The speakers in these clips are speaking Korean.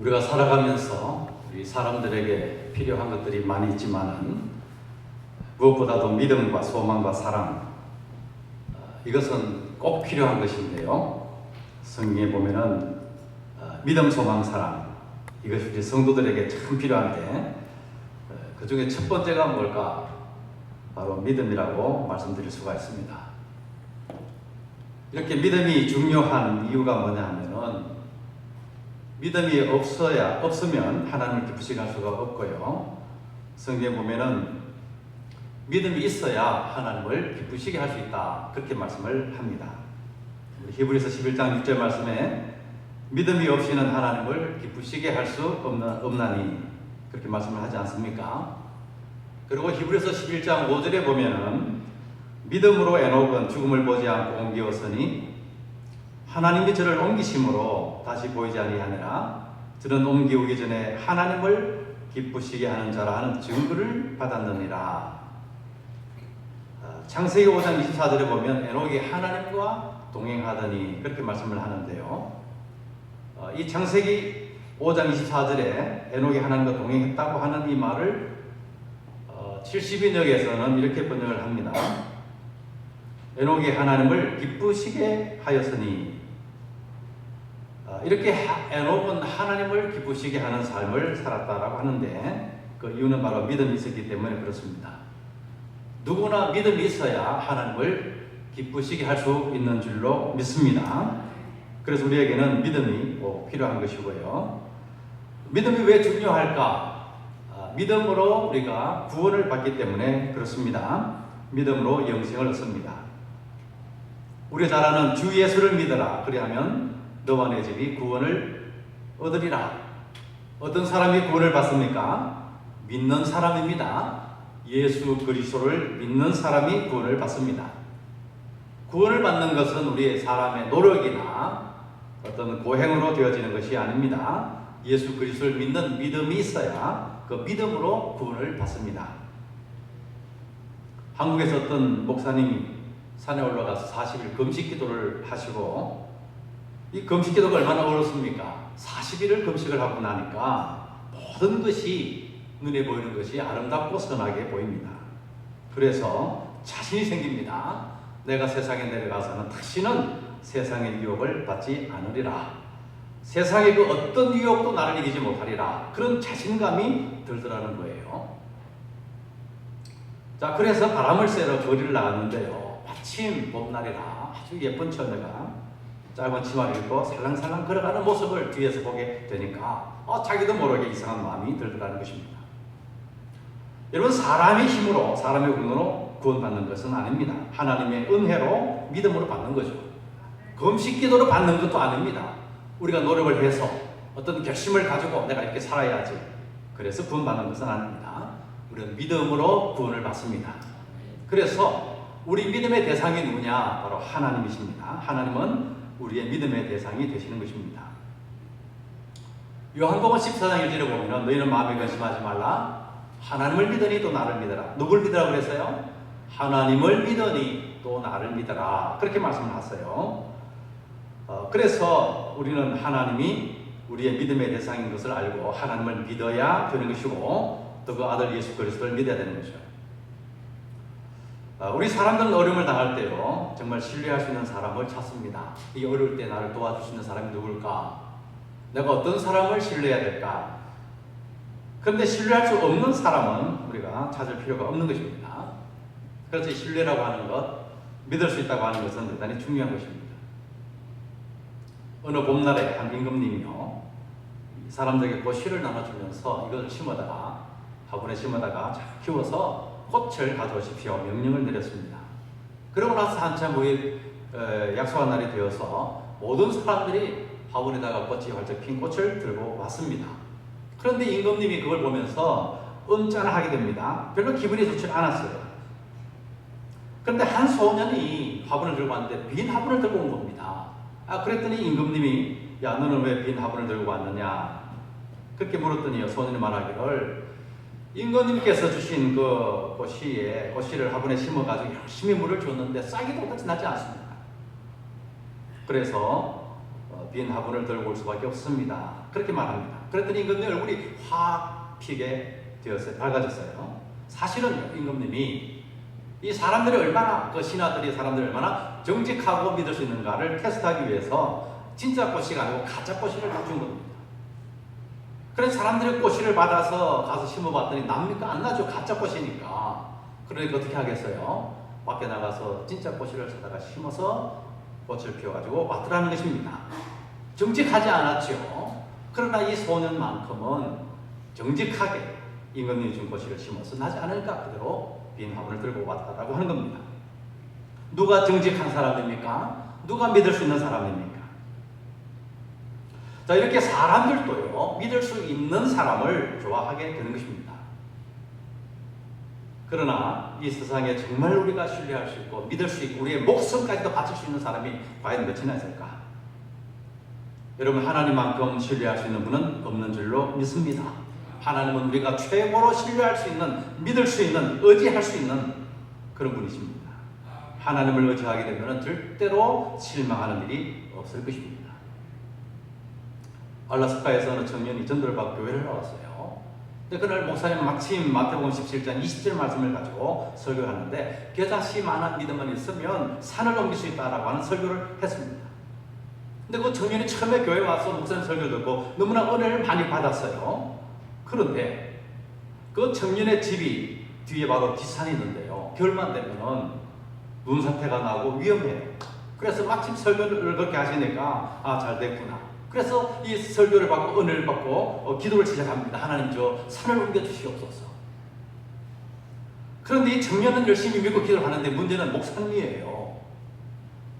우리가 살아가면서 우리 사람들에게 필요한 것들이 많이 있지만은 무엇보다도 믿음과 소망과 사랑 어, 이것은 꼭 필요한 것인데요. 성경에 보면은 어, 믿음, 소망, 사랑 이것이 우리 성도들에게 참 필요한데 어, 그 중에 첫 번째가 뭘까? 바로 믿음이라고 말씀드릴 수가 있습니다. 이렇게 믿음이 중요한 이유가 뭐냐 하면은 믿음이 없어야 없으면 하나님을 기쁘시게 할 수가 없고요. 성경에 보면은 믿음이 있어야 하나님을 기쁘시게 할 수 있다. 그렇게 말씀을 합니다. 히브리서 11장 6절 말씀에 믿음이 없이는 하나님을 기쁘시게 할 수 없나 니 그렇게 말씀을 하지 않습니까? 그리고 히브리서 11장 5절에 보면은 믿음으로 에녹은 죽음을 보지 않고 옮기었으니 하나님이 저를 옮기심으로 다시 보이지 아니하니라 저는 옮기오기 전에 하나님을 기쁘시게 하는 자라 하는 증거를 받았느니라 어, 창세기 5장 24절에 보면 에녹이 하나님과 동행하더니 그렇게 말씀을 하는데요 어, 이 창세기 5장 24절에 에녹이 하나님과 동행했다고 하는 이 말을 70인역에서는 이렇게 번역을 합니다. 에녹이 하나님을 기쁘시게 하였으니 어, 이렇게 에녹은 하나님을 기쁘시게 하는 삶을 살았다라고 하는데 그 이유는 바로 믿음이 있었기 때문에 그렇습니다. 누구나 믿음이 있어야 하나님을 기쁘시게 할 수 있는 줄로 믿습니다. 그래서 우리에게는 믿음이 꼭 필요한 것이고요. 믿음이 왜 중요할까? 아, 믿음으로 우리가 구원을 받기 때문에 그렇습니다. 믿음으로 영생을 얻습니다. 우리 잘 아는 주 예수를 믿어라. 그리하면 너와 내 집이 구원을 얻으리라. 어떤 사람이 구원을 받습니까? 믿는 사람입니다. 예수 그리스도를 믿는 사람이 구원을 받습니다. 구원을 받는 것은 우리의 사람의 노력이나 어떤 고행으로 되어지는 것이 아닙니다. 예수 그리스도를 믿는 믿음이 있어야 그 믿음으로 구원을 받습니다. 한국에서 어떤 목사님이 산에 올라가서 40일 금식 기도를 하시고 이 금식 기도가 얼마나 어렵습니까? 40일을 금식을 하고 나니까 모든 것이 눈에 보이는 것이 아름답고 선하게 보입니다. 그래서 자신이 생깁니다. 내가 세상에 내려가서는 다시는 세상의 유혹을 받지 않으리라. 세상의 그 어떤 유혹도 나를 이기지 못하리라. 그런 자신감이 들더라는 거예요. 자, 그래서 바람을 쐬러 거리를 나갔는데요. 마침 봄날이라 아주 예쁜 처녀가 짧은 치마를 입고 살랑살랑 걸어가는 모습을 뒤에서 보게 되니까 어, 자기도 모르게 이상한 마음이 들더라는 것입니다. 여러분 사람의 힘으로 사람의 운으로 구원받는 것은 아닙니다. 하나님의 은혜로 믿음으로 받는 거죠. 금식 기도로 받는 것도 아닙니다. 우리가 노력을 해서 어떤 결심을 가지고 내가 이렇게 살아야지. 그래서 구원받는 것은 아닙니다. 우리는 믿음으로 구원을 받습니다. 그래서 우리 믿음의 대상이 누구냐? 바로 하나님이십니다. 하나님은 우리의 믿음의 대상이 되시는 것입니다. 요한복음 14장 1절에 보면 너희는 마음에 근심하지 말라. 하나님을 믿으니 또 나를 믿어라. 누굴 믿으라 그랬어요? 하나님을 믿으니 또 나를 믿어라. 그렇게 말씀을 하세요. 어, 그래서 우리는 하나님이 우리의 믿음의 대상인 것을 알고 하나님을 믿어야 되는 것이고 또 그 아들 예수 그리스도를 믿어야 되는 것이죠. 어, 우리 사람들은 어려움을 당할 때요 정말 신뢰할 수 있는 사람을 찾습니다. 이 어려울 때 나를 도와주시는 사람이 누굴까? 내가 어떤 사람을 신뢰해야 될까? 그런데 신뢰할 수 없는 사람은 우리가 찾을 필요가 없는 것입니다. 그래서 신뢰라고 하는 것, 믿을 수 있다고 하는 것은 대단히 중요한 것입니다. 어느 봄날에 한 임금님이요, 사람들에게 꽃씨를 나눠주면서 이것을 심어다가, 화분에 심어다가 잘 키워서 꽃을 가져오십시오. 명령을 내렸습니다. 그러고 나서 한참 후에 약속한 날이 되어서 모든 사람들이 화분에다가 꽃이 활짝 핀 꽃을 들고 왔습니다. 그런데 임금님이 그걸 보면서 음짠하게 됩니다. 별로 기분이 좋지 않았어요. 그런데 한 소년이 화분을 들고 왔는데 빈 화분을 들고 온 겁니다. 아, 그랬더니 임금님이 야, 너는 왜 빈 화분을 들고 왔느냐? 그렇게 물었더니 소년이 말하기를 임금님께서 주신 그 꽃씨에 꽃씨를 화분에 심어가지고 열심히 물을 줬는데 싹이도 같이 나지 않습니다. 그래서 어, 빈 화분을 들고 올 수밖에 없습니다. 그렇게 말합니다. 그랬더니 임금님 얼굴이 확 피게 되었어요. 밝아졌어요. 사실은 임금님이 이 사람들이 얼마나 그 신하들이 사람들이 얼마나 정직하고 믿을 수 있는가를 테스트하기 위해서 진짜 꽃이가 아니고 가짜 꽃이를 준 겁니다. 그래서 사람들이 꽃이를 받아서 가서 심어봤더니 납니까? 안 나죠. 가짜 꽃이니까. 그러니까 어떻게 하겠어요? 밖에 나가서 진짜 꽃이를 찾아가 심어서 꽃을 피워가지고 왔더라는 것입니다. 정직하지 않았죠. 그러나 이 소년만큼은 정직하게 임금님이 준 꽃이를 심어서 나지 않을까 그대로 빈 화분을 들고 왔다라고 하는 겁니다. 누가 정직한 사람입니까? 누가 믿을 수 있는 사람입니까? 자, 이렇게 사람들도요, 믿을 수 있는 사람을 좋아하게 되는 것입니다. 그러나 이 세상에 정말 우리가 신뢰할 수 있고 믿을 수 있고 우리의 목숨까지도 바칠 수 있는 사람이 과연 몇이나 있을까? 여러분 하나님만큼 신뢰할 수 있는 분은 없는 줄로 믿습니다. 하나님은 우리가 최고로 신뢰할 수 있는 믿을 수 있는 의지할 수 있는 그런 분이십니다. 하나님을 의지하게 되면 절대로 실망하는 일이 없을 것입니다. 알라스카에서 어느 청년이 전도를 받고 교회를 나왔어요. 근데 그날 목사님 마침 마태복음 17장 20절 말씀을 가지고 설교하는데 겨자씨 만한 믿음만 있으면 산을 옮길 수 있다라고 하는 설교를 했습니다. 근데 그 청년이 처음에 교회 와서 목사님 설교 듣고 너무나 은혜를 많이 받았어요. 그런데 그 청년의 집이 뒤에 바로 뒷산이 있는데요. 겨울만 되면은 눈사태가 나고 위험해요. 그래서 마침 설교를 그렇게 하시니까 아 잘 됐구나. 그래서 이 설교를 받고 은혜를 받고 어, 기도를 시작합니다. 하나님 저 산을 옮겨 주시옵소서. 그런데 이 청년은 열심히 믿고 기도를 하는데 문제는 목사님이에요.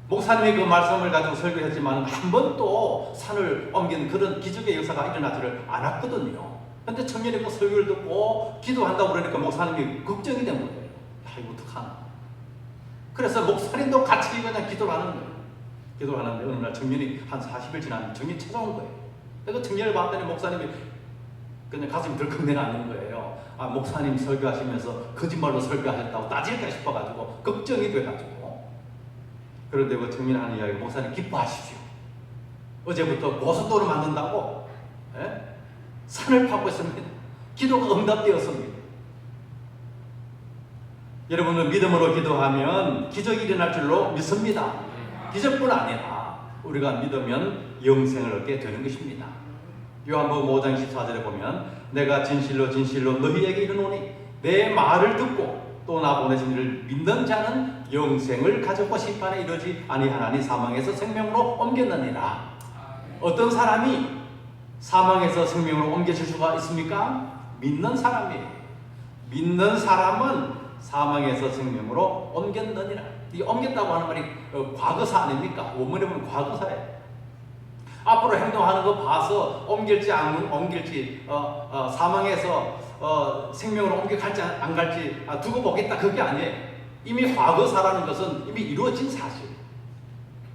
목사님이 그 말씀을 가지고 설교했지만 한 번도 산을 옮긴 그런 기적의 역사가 일어나지를 않았거든요. 근데 청년이 그 설교를 듣고 기도한다고 그러니까 목사님이 걱정이 된 거예요. 야, 이거 어떡하나. 그래서 목사님도 같이 그냥 기도를 하는 거예요. 기도를 하는데 어느 날 청년이 한 40일 지났는데 청년이 찾아온 거예요. 그 청년을 봤더니 목사님이 그냥 가슴이 덜컥 내려앉는 거예요. 아, 목사님 설교하시면서 거짓말로 설교하셨다고 따질까 싶어가지고 걱정이 돼가지고 그런데 그 청년이 하는 이야기 목사님 기뻐하십시오. 어제부터 고속도로 만든다고 예? 산을 파고 있습니다. 기도가 응답되었습니다. 여러분은 믿음으로 기도하면 기적이 일어날 줄로 믿습니다. 기적뿐 아니라 우리가 믿으면 영생을 얻게 되는 것입니다. 요한복음 5장 14절에 보면 내가 진실로 진실로 너희에게 이르노니 내 말을 듣고 또 나 보내신 이를 믿는 자는 영생을 가졌고 심판에 이르지 아니하나니 사망에서 생명으로 옮겼느니라. 어떤 사람이 사망에서 생명으로 옮겨질 수가 있습니까? 믿는 사람이에요. 믿는 사람은 사망에서 생명으로 옮겼느니라. 이 옮겼다고 하는 말이 어, 과거사 아닙니까? 원문에 보면 과거사예요. 앞으로 행동하는 거 봐서 옮길지 안 옮길지 어, 어, 사망에서 어, 생명으로 옮겨갈지 안, 안 갈지 아, 두고 보겠다 그게 아니에요. 이미 과거사라는 것은 이미 이루어진 사실.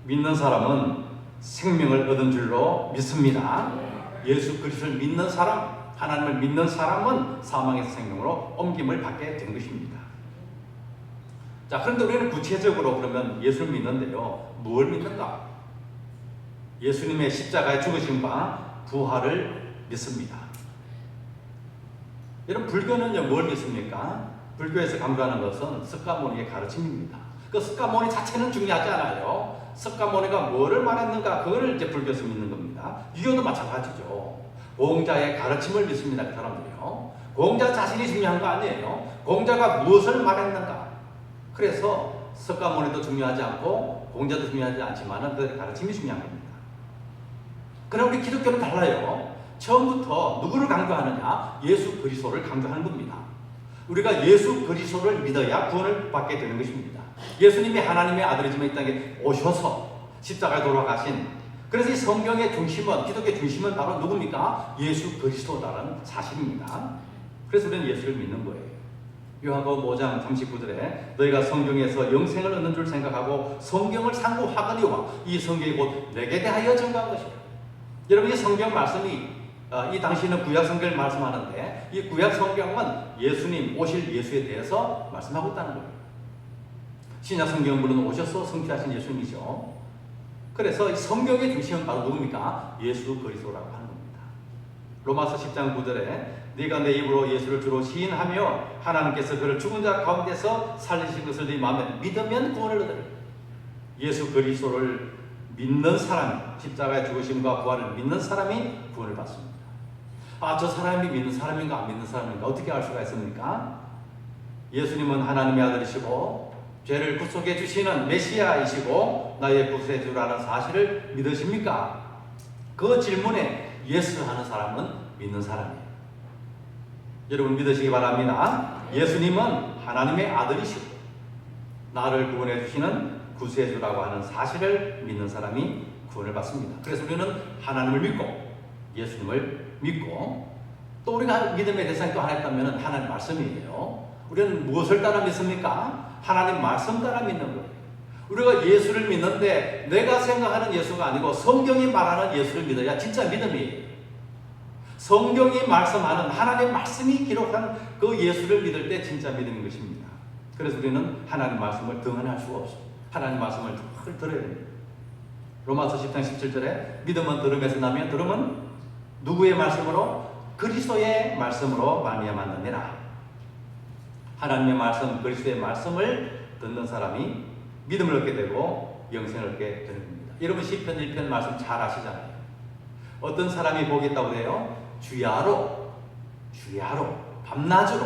믿는 사람은 생명을 얻은 줄로 믿습니다. 예수 그리스도를 믿는 사람, 하나님을 믿는 사람은 사망에서 생명으로 옮김을 받게 된 것입니다. 자, 그런데 우리는 구체적으로 그러면 예수를 믿는데요. 뭘 믿는가? 예수님의 십자가의 죽으심과 부활을 믿습니다. 여러분, 불교는요, 뭘 믿습니까? 불교에서 강조하는 것은 석가모니의 가르침입니다. 그 석가모니 자체는 중요하지 않아요. 석가모니가 뭐를 말했는가, 그거를 이제 불교에서 믿는 겁니다. 유교도 마찬가지죠. 공자의 가르침을 믿습니다, 그 사람들이요. 공자 자신이 중요한 거 아니에요. 공자가 무엇을 말했는가. 그래서 석가모니도 중요하지 않고 공자도 중요하지 않지만 그들의 가르침이 중요한 겁니다. 그럼 우리 기독교는 달라요. 처음부터 누구를 강조하느냐? 예수 그리스도를 강조하는 겁니다. 우리가 예수 그리스도를 믿어야 구원을 받게 되는 것입니다. 예수님이 하나님의 아들이지만 이 땅에 오셔서 십자가에 돌아가신 그래서 이 성경의 중심은 기독교의 중심은 바로 누굽니까? 예수 그리스도다라는 사실입니다. 그래서 우리는 예수를 믿는 거예요. 요한복음 5장 39절에 너희가 성경에서 영생을 얻는 줄 생각하고 성경을 상고하거니와 이 성경이 곧 내게 대하여 증거한 것이다. 여러분 이 성경 말씀이 어, 이 당시는 구약 성경을 말씀하는데 이 구약 성경은 예수님 오실 예수에 대해서 말씀하고 있다는 거예요. 신약 성경 물론 오셔서 성취하신 예수님이죠. 그래서 이 성경의 중심은 바로 누굽니까? 예수 그리스도라고 하는 겁니다. 로마서 10장 9절에 네가 내 입으로 예수를 주로 시인하며 하나님께서 그를 죽은 자 가운데서 살리신 것을 네 마음에 믿으면 구원을 얻으리. 예수 그리스도를 믿는 사람, 십자가의 죽으심과 부활을 믿는 사람이 구원을 받습니다. 아, 저 사람이 믿는 사람인가 안 믿는 사람인가 어떻게 알 수가 있습니까? 예수님은 하나님의 아들이시고 죄를 구속해 주시는 메시아이시고 나의 구세주라는 사실을 믿으십니까? 그 질문에 예수 하는 사람은 믿는 사람이에요. 여러분 믿으시기 바랍니다. 예수님은 하나님의 아들이시고 나를 구원해 주시는 구세주라고 하는 사실을 믿는 사람이 구원을 받습니다. 그래서 우리는 하나님을 믿고 예수님을 믿고 또 우리가 믿음의 대상이 또 하나 있다면 하나님 말씀이에요. 우리는 무엇을 따라 믿습니까? 하나님 말씀 따라 믿는 거예요. 우리가 예수를 믿는데 내가 생각하는 예수가 아니고 성경이 말하는 예수를 믿어야 진짜 믿음이에요. 성경이 말씀하는 하나님의 말씀이 기록한 그 예수를 믿을 때 진짜 믿음인 것입니다. 그래서 우리는 하나님 말씀을 등한할 수가 없어요. 하나님 말씀을 늘 들어야 됩니다. 로마서 10장 17절에 믿음은 들음에서 나면 들음은 누구의 말씀으로? 그리스도의 말씀으로 말미암아 느니라. 하나님의 말씀, 그리스도의 말씀을 듣는 사람이 믿음을 얻게 되고 영생을 얻게 되는 겁니다. 여러분 시편 1편 말씀 잘 아시잖아요. 어떤 사람이 보겠다고 해요? 주야로, 주야로, 밤낮으로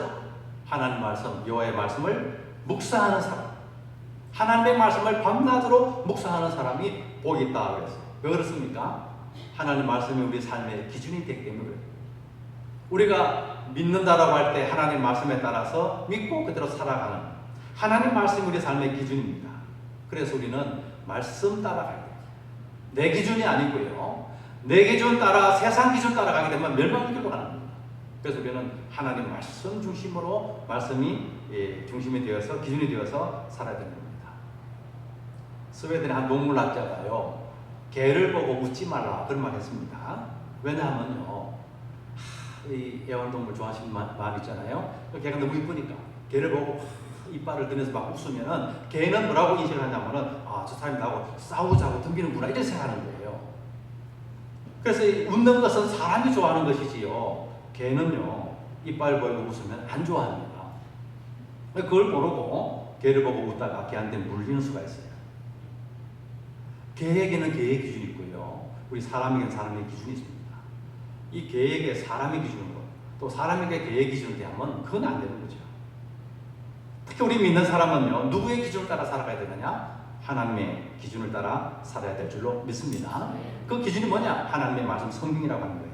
하나님 말씀, 여호와의 말씀을 묵상하는 사람. 하나님의 말씀을 밤낮으로 묵상하는 사람이 복이 있다 그랬어요. 왜 그렇습니까? 하나님 말씀이 우리 삶의 기준이 되기 때문에. 우리가 믿는다라고 할 때 하나님 말씀에 따라서 믿고 그대로 살아가는 하나님 말씀이 우리 삶의 기준입니다. 그래서 우리는 말씀 따라가야 돼요. 내 기준이 아니고요. 내 기준 따라 세상 기준 따라가게 되면 멸망의 길로 가는 겁니다. 그래서 우리는 하나님 말씀 중심으로 말씀이 예, 중심이 되어서 기준이 되어서 살아야 되는 겁니다. 스웨덴의 한 동물학자가요. 개를 보고 웃지 말라 그런 말 했습니다. 왜냐하면요. 하, 이 애완동물 좋아하시는 마, 마음 있잖아요. 그 개가 너무 이쁘니까 개를 보고 이빨을 들면서 막 웃으면은 개는 뭐라고 인식을 하냐면은 아저 사람이 나하고 싸우자고 덤비는구나 이렇게 생각하는 거예요. 그래서 이 웃는 것은 사람이 좋아하는 것이지요. 개는요 이빨 보이고 웃으면 안 좋아합니다. 그걸 모르고 개를 보고 웃다가 개한테 물리는 수가 있어요. 개에게는 개의 기준이 있고요. 우리 사람에게는 사람의 기준이 있습니다. 이 개에게 사람의 기준으로 또 사람에게 개의 기준을 대하면 그건 안 되는 거죠. 특히 우리 믿는 사람은요. 누구의 기준을 따라 살아가야 되느냐? 하나님의 기준을 따라 살아야 될 줄로 믿습니다. 그 기준이 뭐냐? 하나님의 말씀 성경이라고 하는 거예요.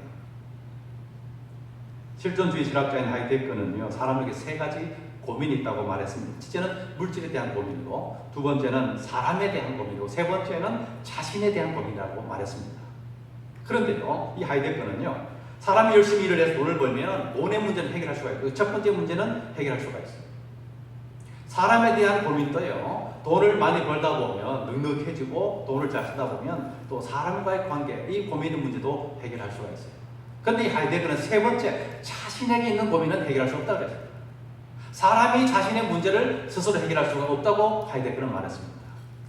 실존주의 실학자인 하이데크는요. 사람에게 세 가지 고민이 있다고 말했습니다. 첫째는 물질에 대한 고민이고, 두 번째는 사람에 대한 고민이고, 세 번째는 자신에 대한 고민이라고 말했습니다. 그런데요, 이 하이데크는요, 사람이 열심히 일을 해서 돈을 벌면 돈의 문제는 해결할 수가 있고, 첫 번째 문제는 해결할 수가 있어요. 사람에 대한 고민도요, 돈을 많이 벌다 보면 넉넉해지고, 돈을 잘 쓰다 보면 또 사람과의 관계, 이 고민의 문제도 해결할 수가 있어요. 근데 이 하이데크는 세 번째, 자신에게 있는 고민은 해결할 수 없다고 그랬어요. 사람이 자신의 문제를 스스로 해결할 수가 없다고 하이데크는 말했습니다.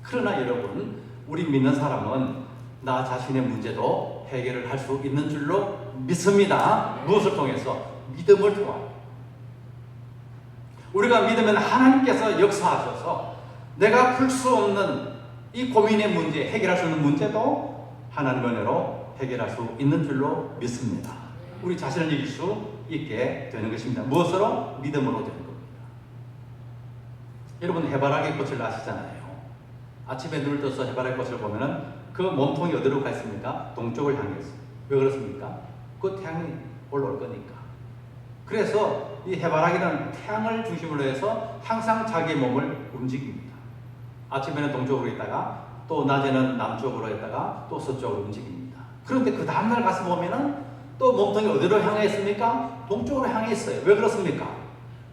그러나 여러분, 우리 믿는 사람은 나 자신의 문제도 해결을 할 수 있는 줄로 믿습니다. 무엇을 통해서? 믿음을 통하여. 우리가 믿으면 하나님께서 역사하셔서 내가 풀 수 없는 이 고민의 문제, 해결할 수 있는 문제도 하나님의 은혜로 해결할 수 있는 줄로 믿습니다. 우리 자신을 이길 수 있게 되는 것입니다. 무엇으로? 믿음으로 되는 겁니다. 여러분 해바라기 꽃을 아시잖아요. 아침에 눈을 떠서 해바라기 꽃을 보면은 그 몸통이 어디로 가 있습니까? 동쪽을 향해 있어요. 왜 그렇습니까? 그 태양이 올라올 거니까. 그래서 이 해바라기는 태양을 중심으로 해서 항상 자기의 몸을 움직입니다. 아침에는 동쪽으로 있다가 또 낮에는 남쪽으로 있다가 또 서쪽으로 움직입니다. 그런데 그 다음날 가서 보면은 또 몸통이 어디로 향해 있습니까? 동쪽으로 향해 있어요. 왜 그렇습니까?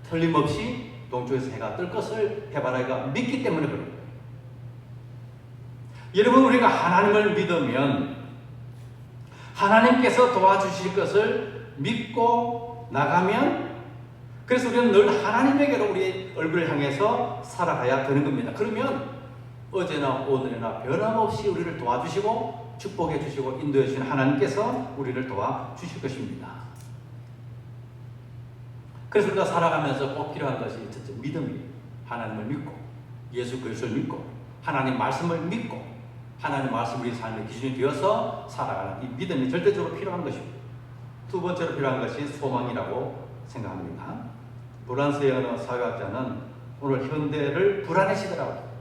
틀림없이 동쪽에서 해가 뜰 것을 해바라기가 믿기 때문에 그런 거예요. 여러분 우리가 하나님을 믿으면 하나님께서 도와주실 것을 믿고 나가면 그래서 우리는 늘 하나님에게로 우리 얼굴을 향해서 살아가야 되는 겁니다. 그러면 어제나 오늘이나 변함없이 우리를 도와주시고 축복해 주시고 인도해 주신 하나님께서 우리를 도와주실 것입니다. 그래서 우리가 살아가면서 꼭 필요한 것이 첫째 믿음이에요. 하나님을 믿고 예수 그리스도를 믿고 하나님 말씀을 믿고 하나님 말씀 우리 삶의 기준이 되어서 살아가는 이 믿음이 절대적으로 필요한 것입니다. 두 번째로 필요한 것이 소망이라고 생각합니다. 브란스의 어느 사회학자는 오늘 현대를 불안해시더라고요.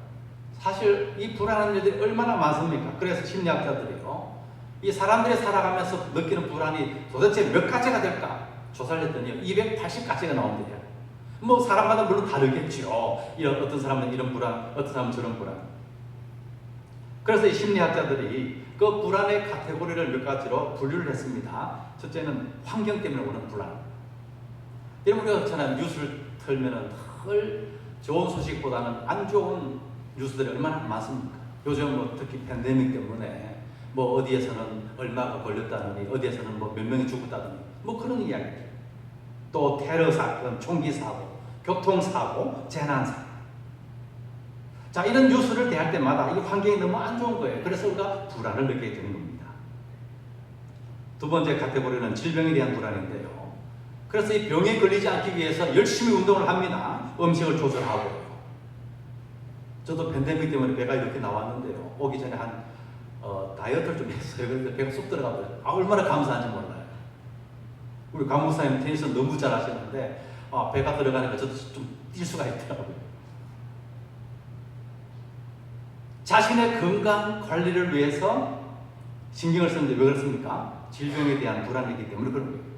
사실 이 불안한 일들이 얼마나 많습니까? 그래서 심리학자들이요. 이 사람들이 살아가면서 느끼는 불안이 도대체 몇 가지가 될까? 조사를 했더니 280가지가 나온대요. 뭐 사람마다 물론 다르겠죠. 이런 어떤 사람은 이런 불안, 어떤 사람은 저런 불안. 그래서 이 심리학자들이 그 불안의 카테고리를 몇 가지로 분류를 했습니다. 첫째는 환경 때문에 오는 불안. 우리가 그렇잖아요. 뉴스를 틀면은 늘 좋은 소식보다는 안 좋은 뉴스들이 얼마나 많습니까? 요즘 뭐 특히 팬데믹 때문에 뭐 어디에서는 얼마가 걸렸다느니 어디에서는 뭐 몇 명이 죽었다느니 뭐 그런 이야기. 또 테러 사건, 총기 사고, 교통 사고, 재난 사고. 자 이런 뉴스를 대할 때마다 이 환경이 너무 안 좋은 거예요. 그래서 우리가 불안을 느끼게 되는 겁니다. 두 번째 카테고리는 질병에 대한 불안인데요. 그래서 이 병에 걸리지 않기 위해서 열심히 운동을 합니다. 음식을 조절하고. 저도 팬데믹 때문에 배가 이렇게 나왔는데요. 오기 전에 한 어, 다이어트를 좀 했어요. 그런데 배가 쑥 들어가버려요. 아, 얼마나 감사한지 몰라요. 우리 강 목사님 테니스 너무 잘하시는데 아, 배가 들어가니까 저도 좀 뛸 수가 있더라고요. 자신의 건강 관리를 위해서 신경을 쓰는데 왜 그렇습니까? 질병에 대한 불안이기 때문에 그런 거예요.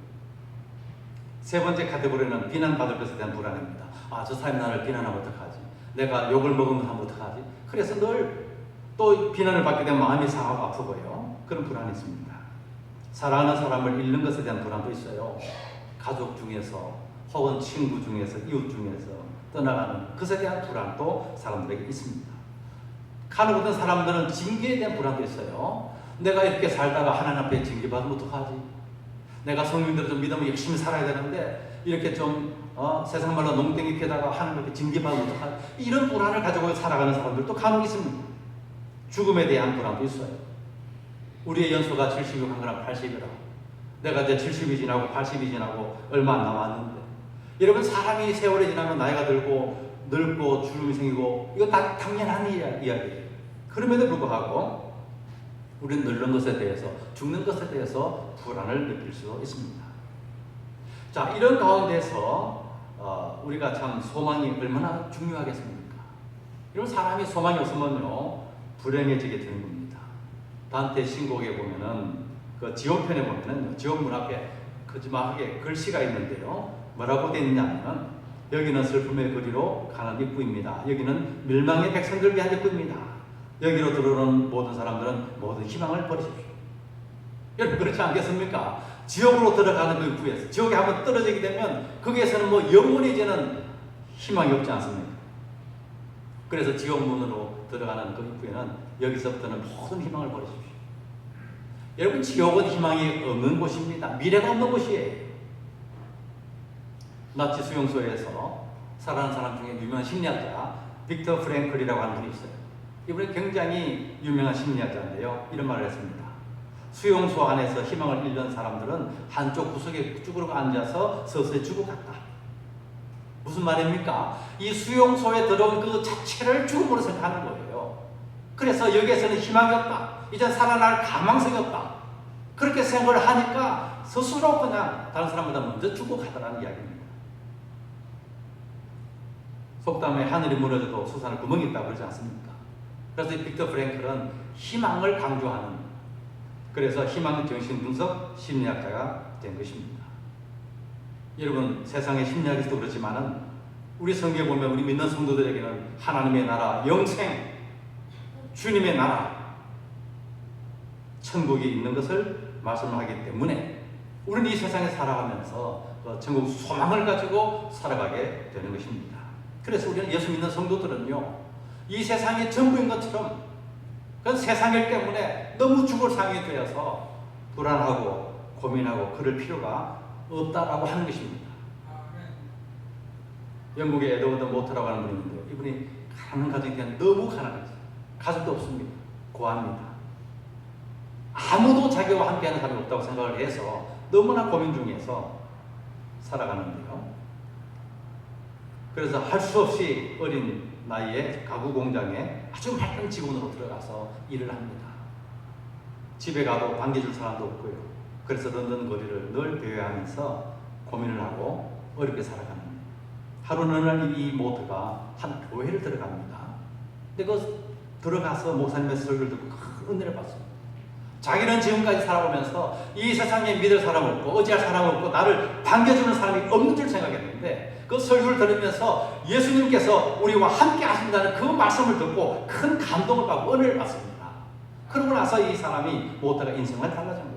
세 번째 카테고리는 비난받을 것에 대한 불안입니다. 아, 저 사람이 나를 비난하면 어떡하지? 내가 욕을 먹으면 하면 어떡하지? 그래서 늘 또 비난을 받게 되면 마음이 상하고 아프고요. 그런 불안이 있습니다. 사랑하는 사람을 잃는 것에 대한 불안도 있어요. 가족 중에서 혹은 친구 중에서 이웃 중에서 떠나가는 것에 대한 불안도 사람들에게 있습니다. 간혹 어떤 사람들은 징계에 대한 불안도 있어요. 내가 이렇게 살다가 하나님 앞에 징계받으면 어떡하지? 내가 성령대로 좀 믿으면 열심히 살아야 되는데 이렇게 좀 어, 세상 말로 농땡이 피다가 하나님 앞에 징계받으면 어떡하지? 이런 불안을 가지고 살아가는 사람들도 간혹 있습니다. 죽음에 대한 불안도 있어요. 우리의 연소가 76, 한 그람 80이라. 내가 이제 70이 지나고 80이 지나고 얼마 안 남았는데. 여러분, 사람이 세월이 지나면 나이가 들고 늙고 주름이 생기고 이거 다 당연한 이야기예요. 그럼에도 불구하고 우리는 늙는 것에 대해서 죽는 것에 대해서 불안을 느낄 수 있습니다. 자, 이런 가운데서 어, 우리가 참 소망이 얼마나 중요하겠습니까? 이런 사람이 소망이 없으면요 불행해지게 되는 겁니다. 단테 신곡에 보면은 그 지옥편에 보면은 지옥 문 앞에 거짓말하게 글씨가 있는데요. 뭐라고 되어 있냐면 여기는 슬픔의 거리로 가는 입구입니다. 여기는 멸망의 백성들 위한 입구입니다. 여기로 들어오는 모든 사람들은 모든 희망을 버리십시오. 여러분 그렇지 않겠습니까? 지옥으로 들어가는 그 입구에서 지옥에 한번 떨어지게 되면 거기에서는 뭐 영원히 이제는 희망이 없지 않습니까? 그래서 지옥 문으로 들어가는 그 입구에는 여기서부터는 모든 희망을 버리십시오. 여러분 지옥은 희망이 없는 곳입니다. 미래가 없는 곳이에요. 나치 수용소에서 살아난 사람 중에 유명한 심리학자 빅터 프랭클이라고 하는 분이 있어요. 이분이 굉장히 유명한 심리학자인데요. 이런 말을 했습니다. 수용소 안에서 희망을 잃는 사람들은 한쪽 구석에 쭈그러 앉아서 서서히 죽어갔다. 무슨 말입니까? 이 수용소에 들어온 그 자체를 죽음으로 생각하는 거예요. 그래서 여기에서는 희망이 없다. 이제 살아날 가망성이 없다. 그렇게 생각을 하니까 스스로 그냥 다른 사람보다 먼저 죽어가더라는 이야기입니다. 속담에 하늘이 무너져도 수산에 구멍이 있다고 그러지 않습니까? 그래서 이 빅터 프랭클은 희망을 강조하는 그래서 희망 정신 분석 심리학자가 된 것입니다. 여러분 세상의 심리학에서도 그렇지만은 우리 성경에 보면 우리 믿는 성도들에게는 하나님의 나라, 영생, 주님의 나라, 천국이 있는 것을 말씀하기 때문에 우리는 이 세상에 살아가면서 그 천국 소망을 가지고 살아가게 되는 것입니다. 그래서 우리는 예수 믿는 성도들은요, 이 세상이 전부인 것처럼 그 세상일 때문에 너무 죽을 상황이 되어서 불안하고 고민하고 그럴 필요가 없다라고 하는 것입니다. 영국의 에드워드 모터라고 하는 있는데요. 이분이 가난한 가정에 대한 너무 가난했어요. 가족도 없습니다. 고아입니다. 아무도 자기와 함께하는 사람이 없다고 생각을 해서 너무나 고민 중에서 살아가는데요. 그래서 할 수 없이 어린 나이에 가구 공장에 아주 맑은 직원으로 들어가서 일을 합니다. 집에 가도 반겨줄 사람도 없고요. 그래서 런던 거리를 늘 배회하면서 고민을 하고 어렵게 살아가는 하루는 날이 모두가 한 교회를 들어갑니다. 근데 그 들어가서 목사님의 설교를 듣고 큰 은혜를 받습니다. 자기는 지금까지 살아오면서 이 세상에 믿을 사람 없고 의지할 사람 없고 나를 반겨주는 사람이 없는 줄 생각했는데 그 설교를 들으면서 예수님께서 우리와 함께 하신다는 그 말씀을 듣고 큰 감동을 받고 은혜를 받습니다. 그러고 나서 이 사람이 모두가 인생만 달라진 거예요.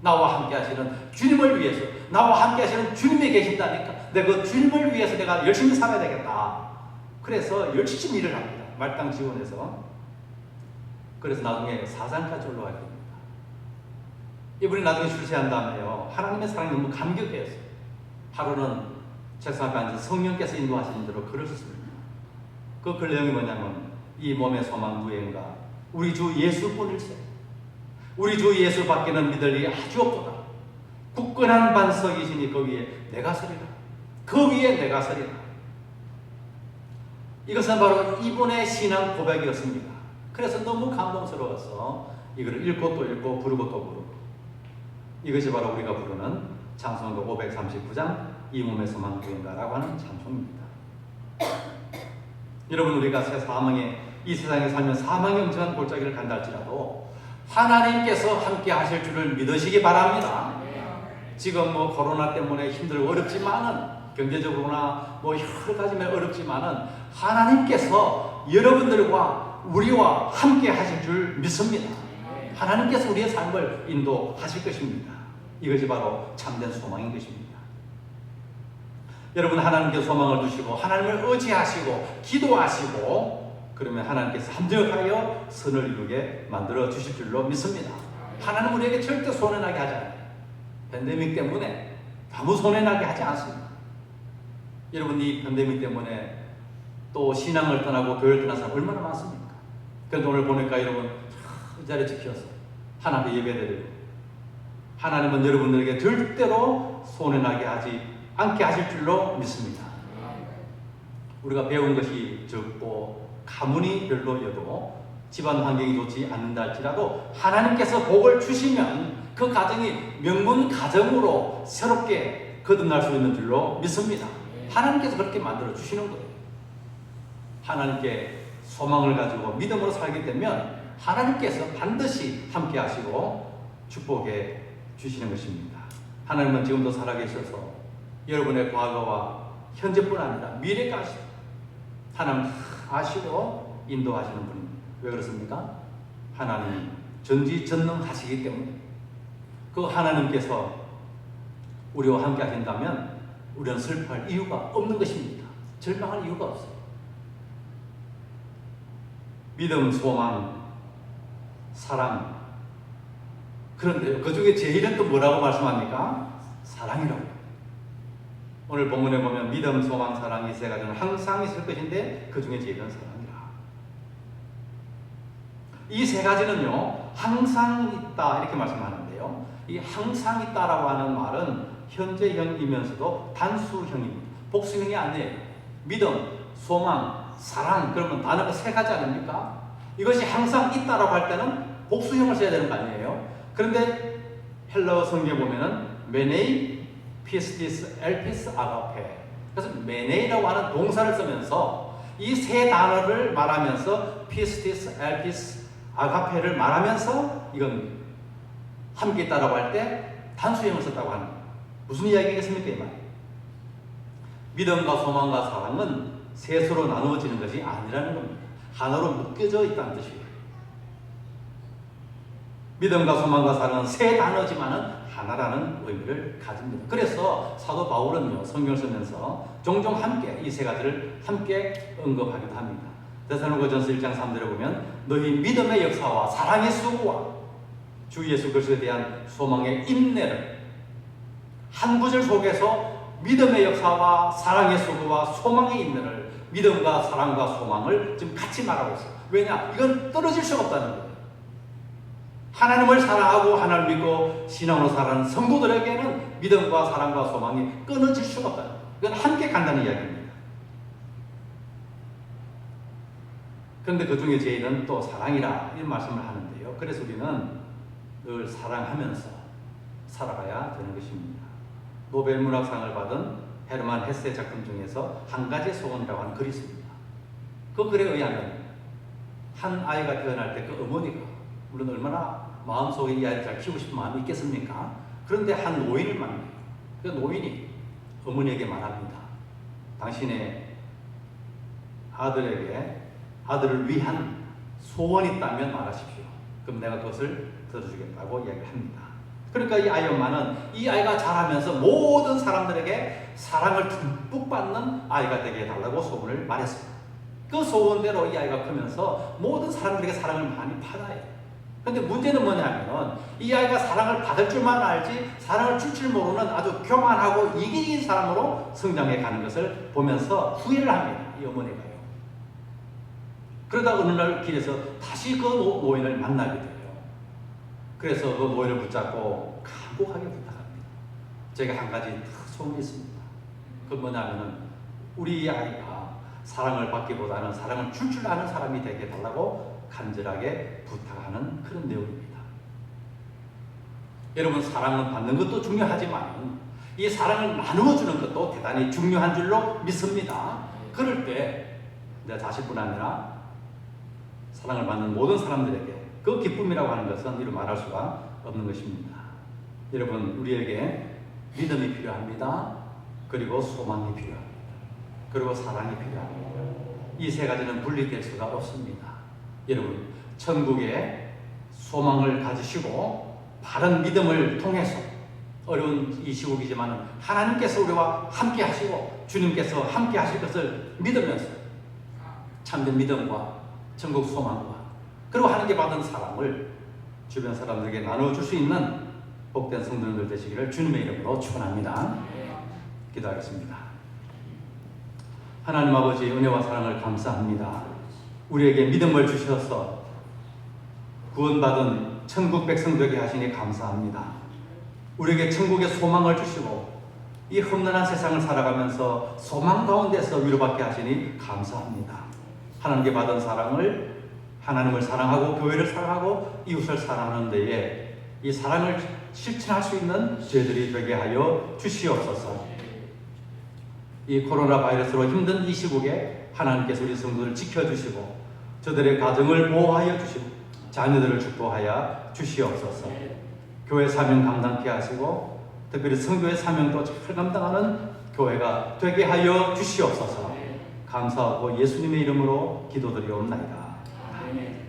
나와 함께 하시는 주님을 위해서 나와 함께 하시는 주님이 계신다니까 내가 그 주님을 위해서 내가 열심히 살아야 되겠다. 그래서 열심히 일을 합니다. 말당 지원해서 그래서 나중에 사상까지 올라가게 됩니다. 이분이 나중에 출세한 다음에요. 하나님의 사랑이 너무 감격해서 하루는 책상 앉아 성령께서 인도하시는 대로 글을 썼습니다. 그 글 내용이 뭐냐면 이 몸의 소망 무행가 우리 주 예수뿐일 세 우리 주 예수 밖에는 믿을 이 아주 없도다. 굳건한 반석이시니 그 위에 내가 서리라. 그 위에 내가 서리라. 이것은 바로 이분의 신앙 고백이었습니다. 그래서 너무 감동스러워서 이걸 읽고 또 읽고 부르고 또 부르고 이것이 바로 우리가 부르는 찬송가 539장 이 소망 구인가라고 하는 찬송입니다. 여러분 우리가 새 사망에 이 세상에 살면 사망의 엄청난 골짜기를 간다 할지라도 하나님께서 함께 하실 줄을 믿으시기 바랍니다. 지금 뭐 코로나 때문에 힘들고 어렵지만은 경제적으로나 뭐 여러 가지 어렵지만은 하나님께서 여러분들과 우리와 함께 하실 줄 믿습니다. 하나님께서 우리의 삶을 인도하실 것입니다. 이것이 바로 참된 소망인 것입니다. 여러분 하나님께 소망을 두시고 하나님을 의지하시고 기도하시고 그러면 하나님께서 합력하여 선을 이루게 만들어 주실 줄로 믿습니다. 하나님 우리에게 절대 손해나게 하지 않아요. 팬데믹 때문에 아무 손해나게 하지 않습니다. 여러분 이 팬데믹 때문에 또 신앙을 떠나고 교회를 떠난 사람 얼마나 많습니까? 그런데 오늘 보니까 여러분 이 자리 지켜서 하나님께 예배드리고 하나님은 여러분들에게 절대로 손해나게 하지 않게 하실 줄로 믿습니다. 우리가 배운 것이 적고 가문이 별로여도 집안 환경이 좋지 않는다 할지라도 하나님께서 복을 주시면 그 가정이 명문 가정으로 새롭게 거듭날 수 있는 줄로 믿습니다. 하나님께서 그렇게 만들어 주시는 거예요. 하나님께 소망을 가지고 믿음으로 살게 되면 하나님께서 반드시 함께 하시고 축복해 주시는 것입니다. 하나님은 지금도 살아계셔서 여러분의 과거와 현재뿐 아니라 미래까지 하나님 아시고 인도하시는 분입니다. 왜 그렇습니까? 하나님 전지전능하시기 때문에 그 하나님께서 우리와 함께 하신다면 우리는 슬퍼할 이유가 없는 것입니다. 절망할 이유가 없어요. 믿음, 소망, 사랑. 그런데 그 중에 제일은 또 뭐라고 말씀합니까? 사랑이라고. 오늘 본문에 보면 믿음, 소망, 사랑 이 세 가지는 항상 있을 것인데 그 중에 제일은 사랑이라. 이 세 가지는요 항상 있다 이렇게 말씀하는데요. 이 항상 있다라고 하는 말은 현재형이면서도 단수형입니다. 복수형이 아니에요. 믿음, 소망, 사랑 그러면 단어가 세 가지 아닙니까? 이것이 항상 있다라고 할 때는 복수형을 써야 되는 거 아니에요? 그런데 헬러 성경 보면은 메네이 피스티스, 엘피스, 아가페. 그래서 메네이라고 하는 동사를 쓰면서 이 세 단어를 말하면서 피스티스, 엘피스, 아가페를 말하면서 이건 함께 있다라고 할 때 단수형을 썼다고 하는. 무슨 이야기겠습니까, 이 말? 믿음과 소망과 사랑은 셋으로 나누어지는 것이 아니라는 겁니다. 하나로 묶여져 있다는 뜻이에요. 믿음과 소망과 사랑은 세 단어지만은 하나라는 의미를 가집니다. 그래서 사도 바울은요 성경을 쓰면서 종종 함께 이 세 가지를 함께 언급하기도 합니다. 데살로니가전서 1장 3절에 보면 너희 믿음의 역사와 사랑의 수고와 주 예수 그리스도에 대한 소망의 인내를 한 구절 속에서 믿음의 역사와 사랑의 수고와 소망의 인내를 믿음과 사랑과 소망을 지금 같이 말하고 있어요. 왜냐? 이건 떨어질 수가 없다는 거예요. 하나님을 사랑하고 하나님을 믿고 신앙으로 살아가는 성도들에게는 믿음과 사랑과 소망이 끊어질 수가 거예요. 이건 함께 간다는 이야기입니다. 그런데 그 중에 제일은 또 사랑이라 이런 말씀을 하는데요. 그래서 우리는 늘 사랑하면서 살아가야 되는 것입니다. 노벨 문학상을 받은 헤르만 헤세 작품 중에서 한 가지 소원이라고 하는 글이 있습니다. 그 글에 의하면 한 아이가 태어날 때 그 어머니가 물론 얼마나 마음속에 이 아이를 잘 키우고 싶은 마음이 있겠습니까? 그런데 한 노인을 만나요. 그 노인이 어머니에게 말합니다. 당신의 아들에게 아들을 위한 소원이 있다면 말하십시오. 그럼 내가 그것을 들어주겠다고 이야기를 합니다. 그러니까 이 아이 엄마는 이 아이가 자라면서 모든 사람들에게 사랑을 듬뿍 받는 아이가 되게 해달라고 소원을 말했습니다. 그 소원대로 이 아이가 크면서 모든 사람들에게 사랑을 많이 받아요. 근데 문제는 뭐냐면 이 아이가 사랑을 받을 줄만 알지 사랑을 줄 줄 모르는 아주 교만하고 이기적인 사람으로 성장해 가는 것을 보면서 후회를 합니다. 이 어머니가요. 그러다 어느 날 길에서 다시 그 노- 노인을 만나게 돼요. 그래서 그 노인을 붙잡고 간곡하게 부탁합니다. 제가 한 가지 딱 소원이 있습니다. 그 뭐냐면은 우리 아이가 사랑을 받기보다는 사랑을 줄 줄 아는 사람이 되게 해달라고 간절하게 부탁하는 그런 내용입니다. 여러분 사랑은 받는 것도 중요하지만 이 사랑을 나누어 주는 것도 대단히 중요한 줄로 믿습니다. 그럴 때 내 자신뿐 아니라 사랑을 받는 모든 사람들에게 그 기쁨이라고 하는 것은 이루 말할 수가 없는 것입니다. 여러분 우리에게 믿음이 필요합니다. 그리고 소망이 필요합니다. 그리고 사랑이 필요합니다. 이 세 가지는 분리될 수가 없습니다. 여러분 천국에 소망을 가지시고 바른 믿음을 통해서 어려운 이 시국이지만 하나님께서 우리와 함께 하시고 주님께서 함께 하실 것을 믿으면서 참된 믿음과 천국 소망과 그리고 하나님께 받은 사랑을 주변 사람들에게 나누어 줄수 있는 복된 성도들 되시기를 주님의 이름으로 축원합니다. 기도하겠습니다. 하나님 아버지 은혜와 사랑을 감사합니다. 우리에게 믿음을 주셔서 구원받은 천국 백성 되게 하시니 감사합니다. 우리에게 천국의 소망을 주시고 이 험난한 세상을 살아가면서 소망 가운데서 위로받게 하시니 감사합니다. 하나님께 받은 사랑을 하나님을 사랑하고 교회를 사랑하고 이웃을 사랑하는 데에 이 사랑을 실천할 수 있는 저희들이 되게 하여 주시옵소서. 이 코로나 바이러스로 힘든 이 시국에 하나님께서 우리 성도를 지켜주시고 저들의 가정을 보호하여 주시고 자녀들을 축복하여 주시옵소서. 교회 사명 감당케 하시고 특별히 성교의 사명도 잘 감당하는 교회가 되게 하여 주시옵소서. 감사하고 예수님의 이름으로 기도드리옵나이다. 아멘.